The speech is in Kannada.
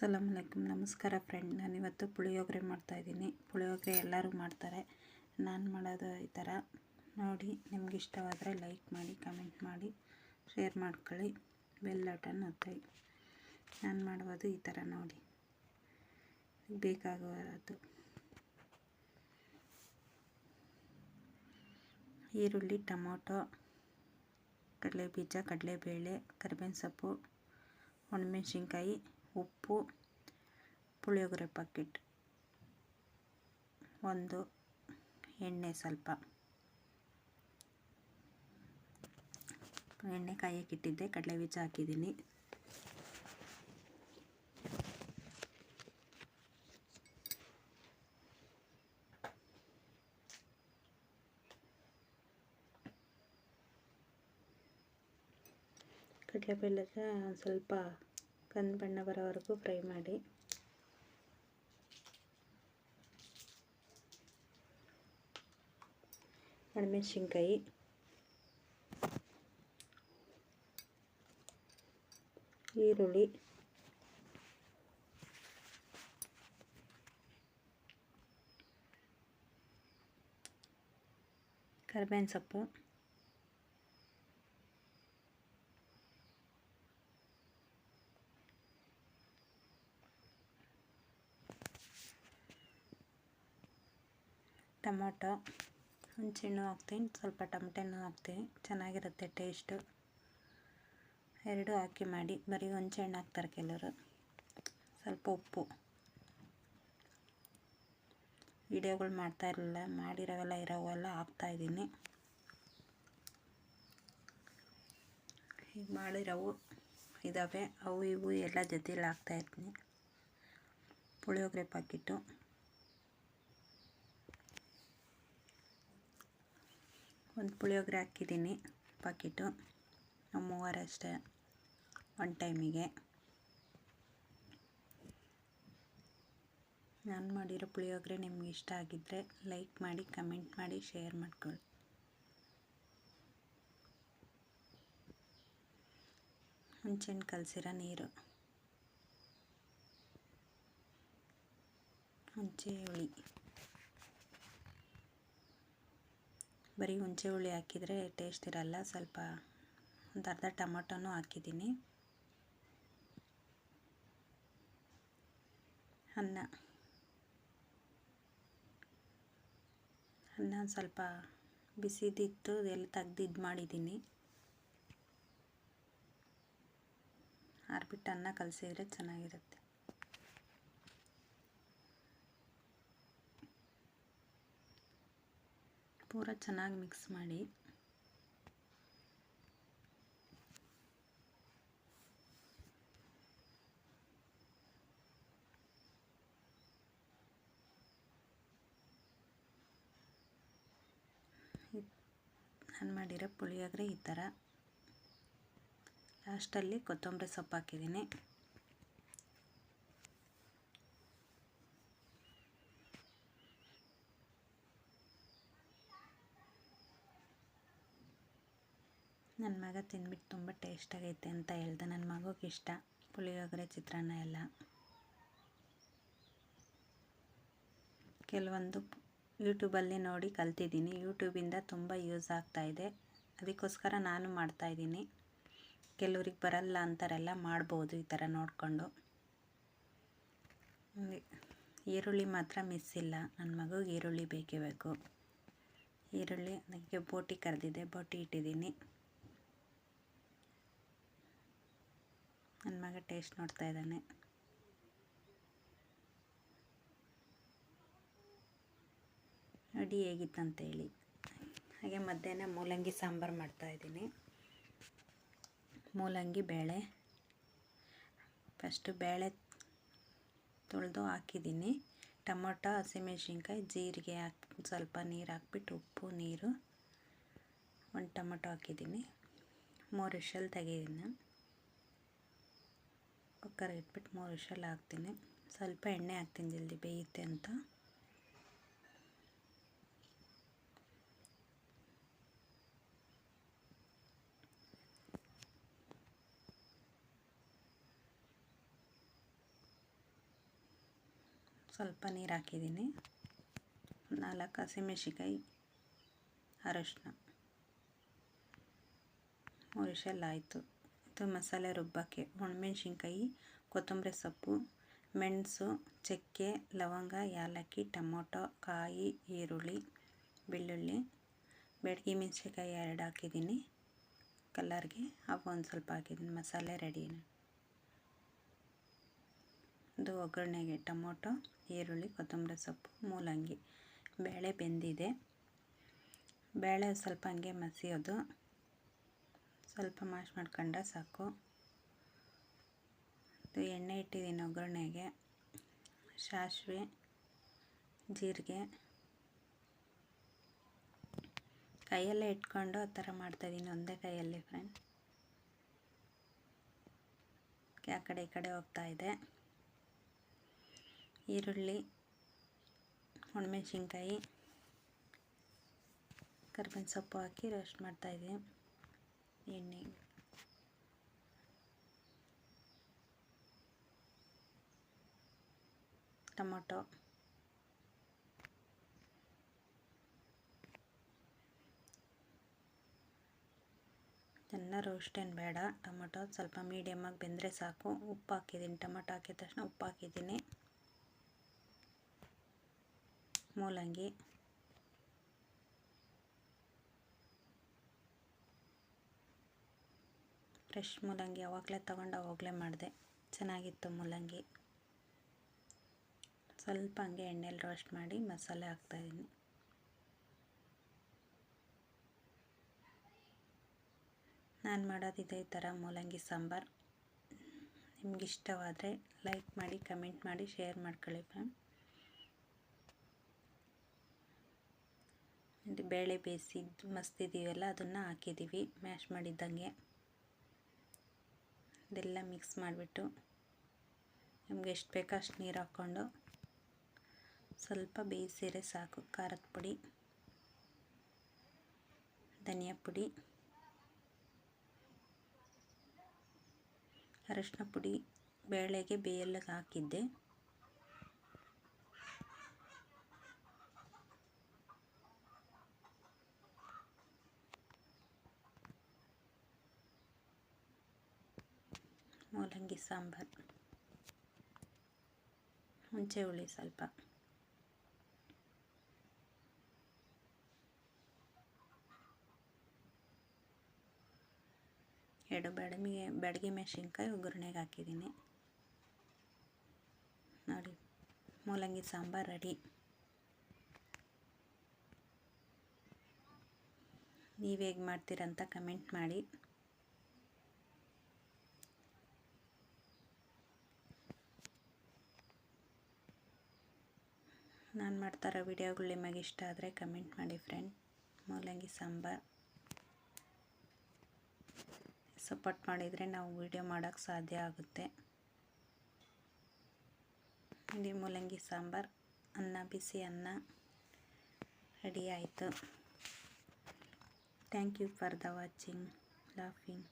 ಸಲಾಮ್ ಅಲೈಕುಮ್. ನಮಸ್ಕಾರ ಫ್ರೆಂಡ್, ನಾನಿವತ್ತು ಪುಳಿಯೋಗರೆ ಮಾಡ್ತಾಯಿದ್ದೀನಿ ಪುಳಿಯೋಗರೆ ಎಲ್ಲರೂ ಮಾಡ್ತಾರೆ. ನಾನು ಮಾಡೋದು ಈ ಥರ. ನೋಡಿ, ನಿಮ್ಗೆ ಇಷ್ಟವಾದರೆ ಲೈಕ್ ಮಾಡಿ, ಕಮೆಂಟ್ ಮಾಡಿ, ಶೇರ್ ಮಾಡ್ಕೊಳ್ಳಿ. ಬೆಲ್ ಬಟನ್ ನಾನು ಮಾಡುವುದು ಈ ಥರ ನೋಡಿ. ಬೇಕಾಗುವುದು ಈರುಳ್ಳಿ, ಟೊಮೊಟೊ ಕಡಲೆ ಬೀಜ ಕಡಲೆಬೇಳೆ, ಕರಿಬೇವಿನ ಸೊಪ್ಪು, ಒಣಮೆಣ್ಸಿನ್ಕಾಯಿ ಉಪ್ಪು ಪುಳಿಯೋಗರೆ ಪಾಕೆಟ್ ಒಂದು ಎಣ್ಣೆ ಸ್ವಲ್ಪ. ಎಣ್ಣೆ ಕಾಯಕ್ಕಿಟ್ಟಿದ್ದೆ ಕಡಲೆ ಬೀಜ ಹಾಕಿದ್ದೀನಿ. ಕಡಲೆಬೇಳೆನ ಸ್ವಲ್ಪ ಕಂದು ಬಣ್ಣ ಬರೋವರೆಗೂ ಫ್ರೈ ಮಾಡಿ. ಒಣಮೆಣಸಿನ್ಕಾಯಿ. ಈರುಳ್ಳಿ. ಕರಿಬೇವಿನ ಸೊಪ್ಪು. ಟೊಮೊಟೊ, ಹುಣಸೆಹಣ್ಣು ಹಾಕ್ತೀನಿ. ಸ್ವಲ್ಪ ಟಮಟೆನೂ ಹಾಕ್ತೀನಿ. ಚೆನ್ನಾಗಿರುತ್ತೆ ಟೇಸ್ಟು. ಎರಡು ಹಾಕಿ ಮಾಡಿ. ಬರೀ ಹುಣಸೆಹಣ್ಣು ಹಾಕ್ತಾರೆ ಕೆಲವರು. ಸ್ವಲ್ಪ ಉಪ್ಪು. ವಿಡಿಯೋಗಳು ಮಾಡ್ತಾ ಇರಲಿಲ್ಲ ಮಾಡಿರೋವೆಲ್ಲ ಇರೋವೆಲ್ಲ ಹಾಕ್ತಾಯಿದ್ದೀನಿ ಈಗ ಮಾಡಿರೋವು ಇದ್ದಾವೆ ಅವು ಇವು ಎಲ್ಲ ಜೊತೆಲಿ ಹಾಕ್ತಾಯಿರ್ತೀನಿ ಪುಳಿಯೋಗರೆ ಪಾಕಿಟ್ಟು. ಒಂದು ಪುಳಿಯೋಗರೆ ಹಾಕಿದ್ದೀನಿ ಪಾಕಿಟು ನಾವು ಮೂವರಷ್ಟೇ ಒನ್ ಟೈಮಿಗೆ ನಾನು ಮಾಡಿರೋ ಪುಳಿಯೋಗರೆ ನಿಮ್ಗೆ ಇಷ್ಟ ಆಗಿದ್ದರೆ ಲೈಕ್ ಮಾಡಿ ಕಮೆಂಟ್ ಮಾಡಿ ಶೇರ್ ಮಾಡ್ಕೊಳ್ಳಿ. ಹುಣ್ಸೆಹಣ್ಣು ಕಲಸಿರೋ ನೀರು. ಹುಣಸೆ ಹುಳಿ. ಬರೀ ಹುಣಸೆ ಹುಳಿ ಹಾಕಿದರೆ ಟೇಸ್ಟ್ ಇರಲ್ಲ. ಸ್ವಲ್ಪ ಒಂದು ಅರ್ಧ ಟೊಮೊಟೊನೂ ಹಾಕಿದ್ದೀನಿ. ಅನ್ನ. ಅನ್ನ ಸ್ವಲ್ಪ ಬಿಸಿದಿತ್ತು ಎಲ್ಲ ತೆಗ್ದು ಇದು ಮಾಡಿದ್ದೀನಿ. ಆರ್ಬಿಟ್ಟು ಅನ್ನ ಕಲಸಿದ್ರೆ ಚೆನ್ನಾಗಿರುತ್ತೆ. ಪೂರ ಚೆನ್ನಾಗಿ ಮಿಕ್ಸ್ ಮಾಡಿ. ನಾನು ಮಾಡಿರೋ ಪುಳಿಯೋಗರೆ ಈ ಥರ ಲಾಸ್ಟಲ್ಲಿ ಕೊತ್ತಂಬರಿ ಸೊಪ್ಪು ಹಾಕಿದ್ದೀನಿ. ನನ್ನ ಮಗ ತಿಂದ್ಬಿಟ್ಟು ತುಂಬ ಟೇಸ್ಟಾಗೈತೆ ಅಂತ ಹೇಳ್ದೆ. ನನ್ನ ಮಗುಗೆ ಇಷ್ಟ. ಪುಳಿಯೋಗರೆ, ಚಿತ್ರಾನ್ನ ಎಲ್ಲ. ಕೆಲವೊಂದು ಯೂಟ್ಯೂಬಲ್ಲಿ ನೋಡಿ ಕಲ್ತಿದ್ದೀನಿ. ಯೂಟ್ಯೂಬಿಂದ ತುಂಬ ಯೂಸ್ ಆಗ್ತಾಯಿದೆ ಅದಕ್ಕೋಸ್ಕರ ನಾನು ಮಾಡ್ತಾಯಿದ್ದೀನಿ ಕೆಲವ್ರಿಗೆ ಬರಲ್ಲ ಅಂತಾರೆಲ್ಲ ಮಾಡ್ಬೋದು ಈ ಥರ ನೋಡಿಕೊಂಡು. ಈರುಳ್ಳಿ ಮಾತ್ರ ಮಿಸ್ ಇಲ್ಲ. ನನ್ನ ಮಗುಗೆ ಈರುಳ್ಳಿ ಬೇಕೇ ಬೇಕು. ಈರುಳ್ಳಿ, ಅದಕ್ಕೆ ಬೋಟಿ ಕರೆದಿದ್ದೆ. ಬೋಟಿ ಇಟ್ಟಿದ್ದೀನಿ. ನನ್ನ ಮಗ ಟೇಸ್ಟ್ ನೋಡ್ತಾ ಇದ್ದಾನೆ. ನೋಡಿ ಹೇಗಿತ್ತಂತೇಳಿ ಹಾಗೆ ಮಧ್ಯಾಹ್ನ ಮೂಲಂಗಿ ಸಾಂಬಾರು ಮಾಡ್ತಾಯಿದ್ದೀನಿ ಮೂಲಂಗಿ, ಬೇಳೆ. ಫಸ್ಟು ಬೇಳೆ ತೊಳೆದು ಹಾಕಿದ್ದೀನಿ. ಟೊಮೊಟೊ, ಹಸಿಮೆಣ್ಸಿನ್ಕಾಯಿ, ಜೀರಿಗೆ ಹಾಕಿ, ಸ್ವಲ್ಪ ನೀರು ಹಾಕ್ಬಿಟ್ಟು ಉಪ್ಪು, ನೀರು. ಒಂದು ಟೊಮೊಟೊ ಹಾಕಿದ್ದೀನಿ. ಮೂರು ವಿಷಲ್ ತೆಗೆದಿದ್ದೀನಿ ಕುಕ್ಕರ್ ಇಟ್ಬಿಟ್ಟು ಮೂರು ವಿಷಲ್ ಹಾಕ್ತೀನಿ. ಸ್ವಲ್ಪ ಎಣ್ಣೆ ಹಾಕ್ತೀನಿ ಜಲ್ದಿ, ಬೇಯುತ್ತೆ ಅಂತ. ಸ್ವಲ್ಪ ನೀರು ಹಾಕಿದ್ದೀನಿ. ನಾಲ್ಕು ಹಸಿಮೆಣ್ಸಿಕಾಯಿ ಅರಶಿನ. ಮೂರು ವಿಷಲ್ ಆಯಿತು. ಇದು ಮಸಾಲೆ ರುಬ್ಬಕ್ಕೆ ಒಣಮೆಣ್ಸಿನ್ಕಾಯಿ, ಕೊತ್ತಂಬರಿ ಸೊಪ್ಪು, ಮೆಣಸು, ಚಕ್ಕೆ, ಲವಂಗ, ಏಲಕ್ಕಿ, ಟೊಮೊಟೊ, ಕಾಯಿ, ಈರುಳ್ಳಿ, ಬೆಳ್ಳುಳ್ಳಿ ಬೆಡಗಿ ಮೆಣಸಿನ್ಕಾಯಿ ಎರಡು ಹಾಕಿದ್ದೀನಿ. ಕಲರ್ಗೆ ಅವು ಒಂದು ಸ್ವಲ್ಪ ಹಾಕಿದ್ದೀನಿ. ಮಸಾಲೆ ರೆಡಿ ಇದು ಒಗ್ಗರಣೆಗೆ ಟೊಮೊಟೊ, ಈರುಳ್ಳಿ, ಕೊತ್ತಂಬರಿ ಸೊಪ್ಪು, ಮೂಲಂಗಿ. ಬೇಳೆ ಬೆಂದಿದೆ. ಬೇಳೆ ಸ್ವಲ್ಪ ಹಂಗೆ ಮಸಿಯೋದು. ಸ್ವಲ್ಪ ಮಾಶ್ ಮಾಡ್ಕೊಂಡ್ರೆ ಸಾಕು. ಇದು ಎಣ್ಣೆ ಇಟ್ಟಿದ್ದೀನಿ ಒಗ್ಗರಣೆಗೆ. ಸಾಸಿವೆ, ಜೀರಿಗೆ. ಕೈಯಲ್ಲೇ ಇಟ್ಕೊಂಡು ಆ ಥರ ಮಾಡ್ತಾಯಿದ್ದೀನಿ ಒಂದೇ ಕೈಯಲ್ಲಿ ಫ್ರೆಂಡ್ ಆ ಕಡೆ, ಈ ಕಡೆ ಹೋಗ್ತಾ ಇದೆ. ಈರುಳ್ಳಿ ಒಣಮೆಣ್ಸಿನ್ಕಾಯಿ ಕರ್ಬೇವಿನ ಸೊಪ್ಪು ಹಾಕಿ ರೋಸ್ಟ್ ಮಾಡ್ತಾಯಿದ್ದೀನಿ ಎಣ್ಣೆ Tomato. ಚೆನ್ನಾಗಿ ರೋಸ್ಟ್ ಏನು ಬೇಡ. ಟೊಮೊಟೊ ಸ್ವಲ್ಪ ಮೀಡಿಯಮಾಗಿ ಬೆಂದರೆ ಸಾಕು. ಉಪ್ಪು ಹಾಕಿದ್ದೀನಿ ಟೊಮೊಟೊ ಹಾಕಿದ ತಕ್ಷಣ ಉಪ್ಪು ಹಾಕಿದ್ದೀನಿ ಮೂಲಂಗಿ. ಫ್ರೆಶ್ ಮೂಲಂಗಿ ಅವಾಗಲೇ ತೊಗೊಂಡು ಅವಾಗಲೇ ಮಾಡಿದೆ. ಚೆನ್ನಾಗಿತ್ತು ಮೂಲಂಗಿ. ಸ್ವಲ್ಪ ಹಂಗೆ ಎಣ್ಣೆಲಿ ರೋಸ್ಟ್ ಮಾಡಿ ಮಸಾಲೆ ಹಾಕ್ತಾಯಿದ್ದೀನಿ ನಾನು ಮಾಡೋದು ಇದೇ ಥರ ಮೂಲಂಗಿ ಸಾಂಬಾರು. ನಿಮ್ಗೆ ಇಷ್ಟವಾದರೆ ಲೈಕ್ ಮಾಡಿ ಕಮೆಂಟ್ ಮಾಡಿ ಶೇರ್ ಮಾಡ್ಕೊಳ್ಳಿ ಫ್ರೆಂಡ್ ಬೇಳೆ ಬೇಯಿಸಿದ್ದು ಮಸ್ತಿದ್ದೀವಲ್ಲ ಅದನ್ನು ಹಾಕಿದ್ದೀವಿ ಮ್ಯಾಶ್ ಮಾಡಿದ್ದಂಗೆ. ಇದೆಲ್ಲ ಮಿಕ್ಸ್ ಮಾಡಿಬಿಟ್ಟು ನಿಮ್ಗೆ ಎಷ್ಟು ಬೇಕೋ ಅಷ್ಟು ನೀರು ಹಾಕ್ಕೊಂಡು ಸ್ವಲ್ಪ ಬೇಯಿಸಿದ್ರೆ ಸಾಕು. ಖಾರದ ಪುಡಿ, ಧನಿಯಾ ಪುಡಿ, ಅರಶಿನ ಪುಡಿ, ಬೇಳೆಗೆ ಬೇಯಲ್ಲಿಗೆ ಹಾಕಿದ್ದೆ. ಮೂಲಂಗಿ ಸಾಂಬಾರು. ಹುಣಸೆ ಹುಳಿ ಸ್ವಲ್ಪ. ಎರಡು ಬೆಡಮಿಗೆ ಬೆಡಗಿ ಮೆಣಸಿನ್ಕಾಯಿ, ಒಗ್ಗರಣೆಗೆ ಹಾಕಿದ್ದೀನಿ. ನೋಡಿ, ಮೂಲಂಗಿ ಸಾಂಬಾರು ರೆಡಿ. ನೀವು ಹೇಗೆ ಮಾಡ್ತೀರಂತ ಕಮೆಂಟ್ ಮಾಡಿ. ನಾನು ಮಾಡ್ತಾರೋ ವಿಡಿಯೋಗಳು ನಿಮಗೆ ಇಷ್ಟ ಆದರೆ ಕಮೆಂಟ್ ಮಾಡಿ ಫ್ರೆಂಡ್. ಮೂಲಂಗಿ ಸಾಂಬಾರ್. ಸಪೋರ್ಟ್ ಮಾಡಿದರೆ ನಾವು ವಿಡಿಯೋ ಮಾಡೋಕ್ಕೆ ಸಾಧ್ಯ ಆಗುತ್ತೆ. ಇಲ್ಲಿ ಮೂಲಂಗಿ ಸಾಂಬಾರು. ಅನ್ನ ಬಿಸಿ ಅನ್ನ. ರೆಡಿ ಆಯಿತು. Thank you for the watching laughing